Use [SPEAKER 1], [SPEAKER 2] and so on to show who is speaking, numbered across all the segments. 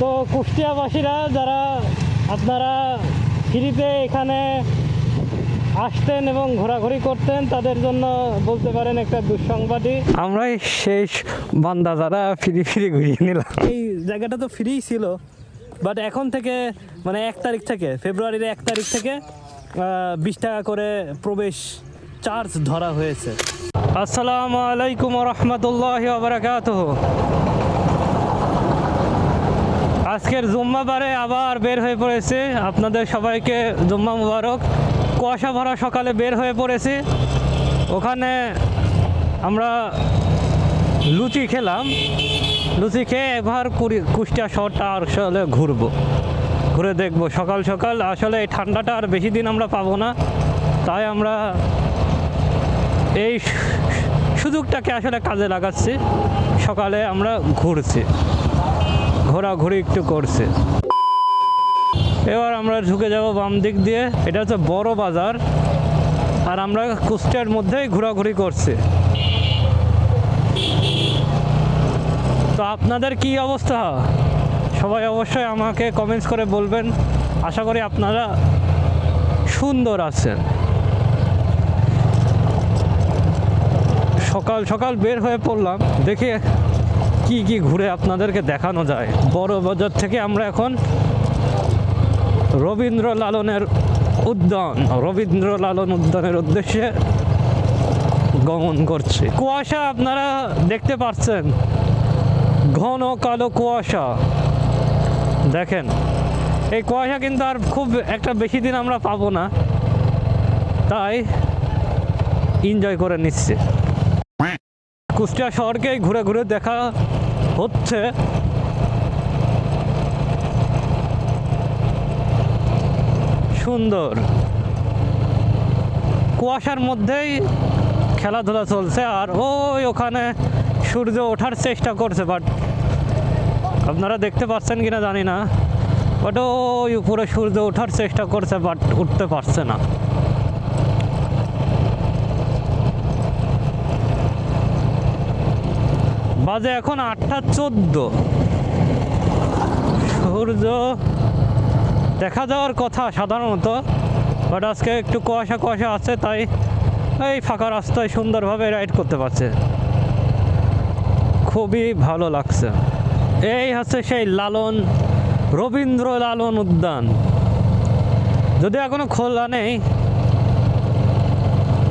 [SPEAKER 1] তো কুষ্টিয়াবাসীরা যারা আপনারা ফ্রিতে এখানে আসতেন এবং ঘোরাঘুরি করতেন তাদের জন্য বলতে পারেন একটা দুঃসংবাদই। আমরাই শেষ বান্দা যারা ফ্রি ফ্রি ঘুরিয়ে নিলাম। এই জায়গাটা তো ফ্রি ছিল বাট এখন থেকে মানে এক তারিখ থেকে ফেব্রুয়ারির এক তারিখ থেকে বিশ টাকা করে প্রবেশ চার্জ ধরা হয়েছে। আসসালামু আলাইকুম রহমতুল্লাহ বারাকাতুহ। আজকের জুম্মাবারে আবার বের হয়ে পড়েছে। আপনাদের সবাইকে জুম্মা মুবারক। কুয়াশা ভরা সকালে বের হয়ে পড়েছে। ওখানে আমরা লুচি খেলাম। লুচি খেয়ে কুড়ি- কুষ্টিয়া শহরটা আসলে ঘুরবো। ঘুরে দেখব। সকাল সকাল আসলে এই ঠান্ডাটা আর বেশি দিন আমরা পাবো না। তাই আমরা এই সুযোগটাকে আসলে কাজে লাগাচ্ছি। সকালে আমরা ঘুরছি। ঘোরাঘুরি একটু করছে। এবার আমরা ঢুকে যাব বাম দিক দিয়ে। এটা হচ্ছে বড় বাজার। আর আমরা কুষ্টিয়ার মধ্যেই ঘোরাঘুরি করছি। তো আপনাদের কি অবস্থা? সবাই অবশ্যই আমাকে কমেন্টস করে বলবেন। আশা করি আপনারা সুন্দর আছেন। সকাল সকাল বের হয়ে পড়লাম। দেখি কি কি ঘুরে আপনাদেরকে দেখানো যায়? বড় বাজার থেকে আমরা এখন রবীন্দ্র লালনের উদ্যান রবীন্দ্র লালন উদ্যানের উদ্দেশ্যে গমন করছে। কুয়াশা আপনারা দেখতে পাচ্ছেন ঘন কালো কুয়াশা। দেখেন, এই কুয়াশা কিন্তু আর খুব একটা বেশি দিন আমরা পাবো না। তাই এনজয় করে নিচ্ছে। কুষ্টিয়া শহরকে ঘুরে ঘুরে দেখা হচ্ছে। সুন্দর। কুয়াশার মধ্যেই খেলাধুলা চলছে আর ওই ওখানে সূর্য ওঠার চেষ্টা করছে বাট আপনারা দেখতে পাচ্ছেন কিনা জানি না বাট ওই উপরে সূর্য ওঠার চেষ্টা করছে বাট উঠতে পারছে না। বাজে এখন আটটা চোদ্দ। সূর্য দেখা যাওয়ার কথা সাধারণত বাট আজকে একটু কুয়াশা কুয়াশা আছে, তাই এই ফাঁকা রাস্তায় সুন্দরভাবে রাইড করতে পারছে। খুবই ভালো লাগছে। এই হচ্ছে সেই লালন রবীন্দ্র লালন উদ্যান। যদি এখনও খোলা নেই,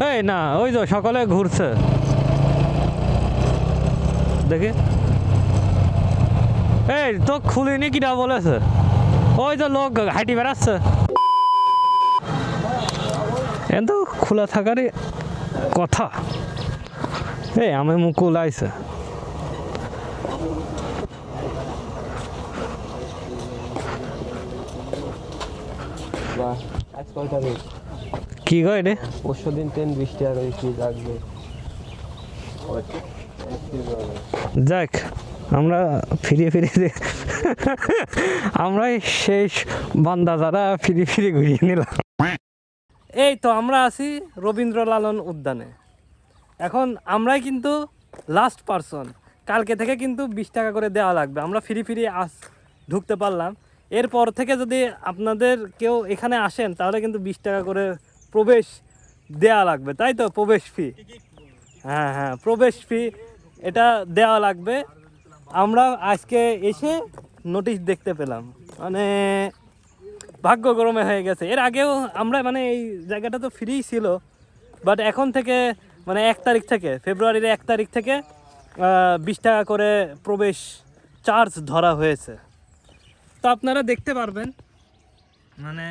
[SPEAKER 1] এই না, ওই তো সকালে ঘুরছে। দেখি। এই তো খুলিনি কিটা বলেছে ওই তো লোক হাঁটি বেড়াচ্ছে। এ তো খোলা থাকারই কথা। এই, আমি মুকুল আইছে কি কয় রে?
[SPEAKER 2] পরশু দিন ট্রেন বৃষ্টি আর কি লাগবে?
[SPEAKER 1] যাক, আমরা ফিরে ফিরে আমরাই শেষ বান্দা যারা, ফিরে ফিরে ঘুরিয়ে নিলাম। এই তো আমরা আছি রবীন্দ্র লালন উদ্যানে। এখন আমরাই কিন্তু লাস্ট পারসন কালকে থেকে কিন্তু বিশ টাকা করে দেওয়া লাগবে। আমরা ফিরি ফিরি আস ঢুকতে পারলাম। এরপর থেকে যদি আপনাদের কেউ এখানে আসেন, তাহলে কিন্তু বিশ টাকা করে প্রবেশ দেওয়া লাগবে। তাই তো? প্রবেশ ফি হ্যাঁ হ্যাঁ প্রবেশ ফি এটা দেওয়া লাগবে। আমরা আজকে এসে নোটিশ দেখতে পেলাম। মানে ভাগ্যক্রমে হয়ে গেছে। এর আগেও আমরা মানে এই জায়গাটা তো ফ্রি ছিল। বাট এখন থেকে মানে এক তারিখ থেকে ফেব্রুয়ারির এক তারিখ থেকে বিশ টাকা করে প্রবেশ চার্জ ধরা হয়েছে। তো আপনারা দেখতে পারবেন। মানে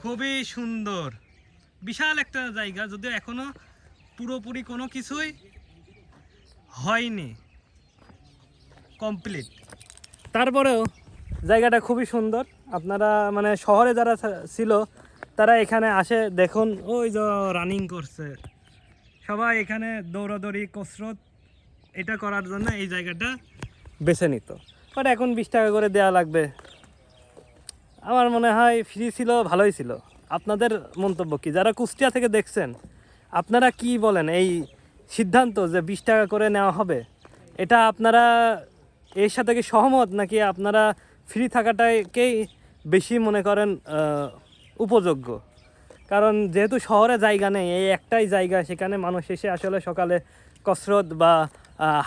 [SPEAKER 1] খুবই সুন্দর। বিশাল একটা জায়গা। যদিও এখনও পুরোপুরি কোনো কিছুই হয়নি। কমপ্লিট তারপরেও জায়গাটা খুবই সুন্দর। আপনারা মানে শহরে যারা ছিল, তারা এখানে আসে, দেখুন। ওই যে রানিং করছে। সবাই এখানে দৌড়াদৌড়ি, কসরত, এটা করার জন্য এই জায়গাটা বেছে নিত। বাট এখন বিশ টাকা করে দেওয়া লাগবে। আমার মনে হয় ফ্রি ছিল, ভালোই ছিল। আপনাদের মন্তব্য কি? যারা কুষ্টিয়া থেকে দেখছেন, আপনারা কি বলেন? এই সিদ্ধান্ত যে বিশ টাকা করে নেওয়া হবে, এটা আপনারা এর সাথে কি সহমত, নাকি আপনারা ফ্রি থাকাটাকেই বেশি মনে করেন উপযোগ্য? কারণ যেহেতু শহরে জায়গা নেই, এই একটাই জায়গা, সেখানে মানুষ এসে আসলে সকালে কসরত বা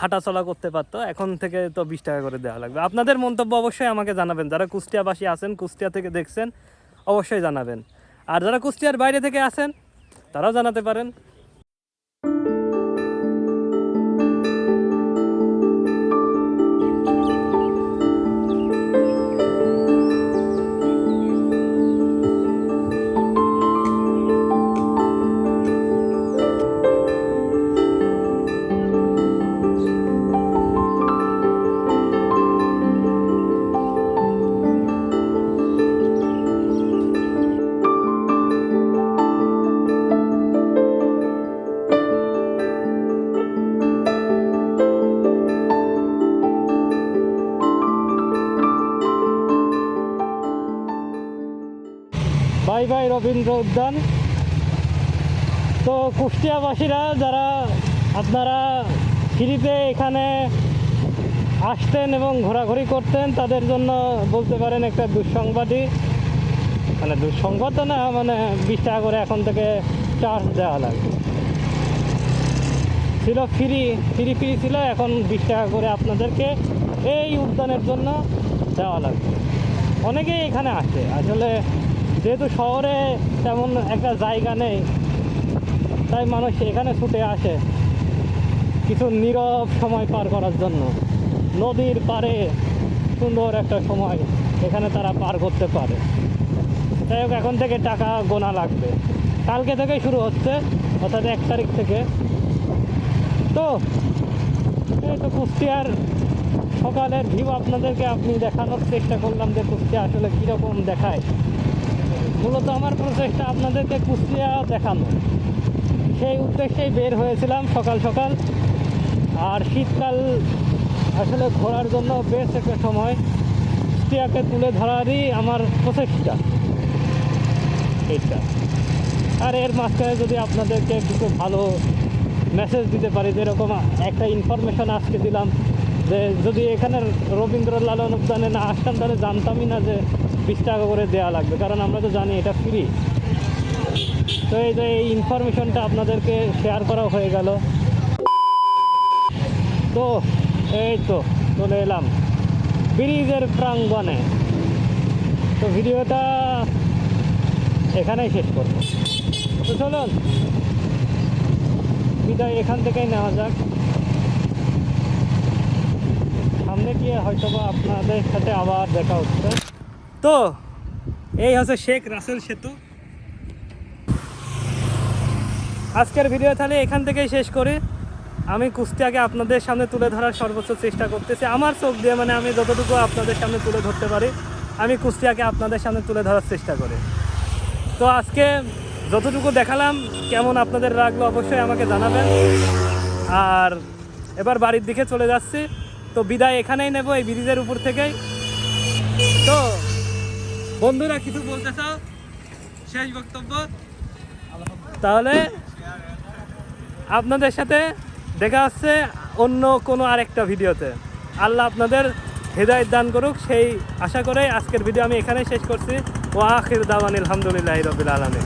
[SPEAKER 1] হাঁটাচলা করতে পারতো, এখন থেকে তো বিশ টাকা করে দেওয়া লাগবে। আপনাদের মন্তব্য অবশ্যই আমাকে জানাবেন। যারা কুষ্টিয়াবাসী আছেন, কুষ্টিয়া থেকে দেখছেন, অবশ্যই জানাবেন। আর যারা কুষ্টিয়ার বাইরে থেকে আছেন, তারাও জানাতে পারেন। রবীন্দ্র উদ্যান তো কুষ্টিয়াবাসীরা যারা আপনারা ফ্রিতে এখানে আসতেন এবং ঘোরাঘুরি করতেন, তাদের জন্য বলতে পারেন একটা দুঃসংবাদই। মানে দুঃসংবাদ না মানে বিশ টাকা করে এখন থেকে চার্জ দেওয়া লাগবে ছিল ফ্রি ফ্রি ফ্রি ছিল, এখন বিশ টাকা করে আপনাদেরকে এই উদ্যানের জন্য দেওয়া লাগবে অনেকেই এখানে আসে। আসলে যেহেতু শহরে তেমন একটা জায়গা নেই, তাই মানুষ এখানে ছুটে আসে কিছু নীরব সময় পার করার জন্য। নদীর পাড়ে সুন্দর একটা সময় এখানে তারা পার করতে পারে। যাই হোক, এখন থেকে টাকা গোনা লাগবে। কালকে থেকে শুরু হচ্ছে, অর্থাৎ এক তারিখ থেকে। তো, এই তো কুষ্টিয়ার সকালের ভিউ আপনাদেরকে, আপনি দেখানোর চেষ্টা করলাম যে কুষ্টিয়া আসলে কীরকম দেখায়। মূলত আমার প্রচেষ্টা আপনাদেরকে কুষ্টিয়া দেখানো। সেই উদ্দেশ্যেই বের হয়েছিলাম সকাল সকাল। আর শীতকাল আসলে ঘোরার জন্য বেশ একটা সময়। কুষ্টিয়াকে তুলে ধরারই আমার প্রচেষ্টা। এইটা। আর এর মাঝখানে যদি আপনাদেরকে কিছু ভালো মেসেজ দিতে পারি, যেরকম একটা ইনফরমেশন আজকে দিলাম যে যদি এখানে রবীন্দ্র লালন উদ্যানে না আসতাম, তাহলে জানতামই না যে বিশ টাকা করে দেওয়া লাগবে, কারণ আমরা তো জানি এটা ফ্রি তো এই যে এই ইনফরমেশনটা আপনাদেরকে শেয়ার করা হয়ে গেল। তো এই তো চলে এলাম ব্রিজের প্রাঙ্গণে। তো ভিডিওটা এখানেই শেষ করব। তো চলুন, বিদায় এখান থেকেই নেওয়া যাক সামনে গিয়ে হয়তো বা আপনাদের সাথে আবার দেখা হচ্ছে। তো, এই হচ্ছে শেখ রাসেল সেতু। আজকের ভিডিও তাহলে এখান থেকেই শেষ করি। আমি কুষ্টিয়াকে আপনাদের সামনে তুলে ধরার সর্বোচ্চ চেষ্টা করতেছি। আমার চোখ দিয়ে মানে আমি যতটুকু আপনাদের সামনে তুলে ধরতে পারি, আমি কুষ্টিয়াকে আপনাদের সামনে তুলে ধরার চেষ্টা করি। তো আজকে যতটুকু দেখালাম, কেমন আপনাদের লাগল অবশ্যই আমাকে জানাবেন। আর এবার বাড়ির দিকে চলে যাচ্ছি। তো বিদায় এখানেই নেব, এই ব্রিজের উপর থেকেই। তো, বন্ধুরা, কিছু বলতে চাও? শেষ বক্তব্য? তাহলে আপনাদের সাথে দেখা হচ্ছে অন্য কোনো আরেকটা ভিডিওতে। আল্লাহ আপনাদের হৃদয় দান করুক। সেই আশা করে আজকের ভিডিও আমি এখানেই শেষ করছি। ও আখির দাওয়ান আলহামদুলিল্লাহ রবিল আলমী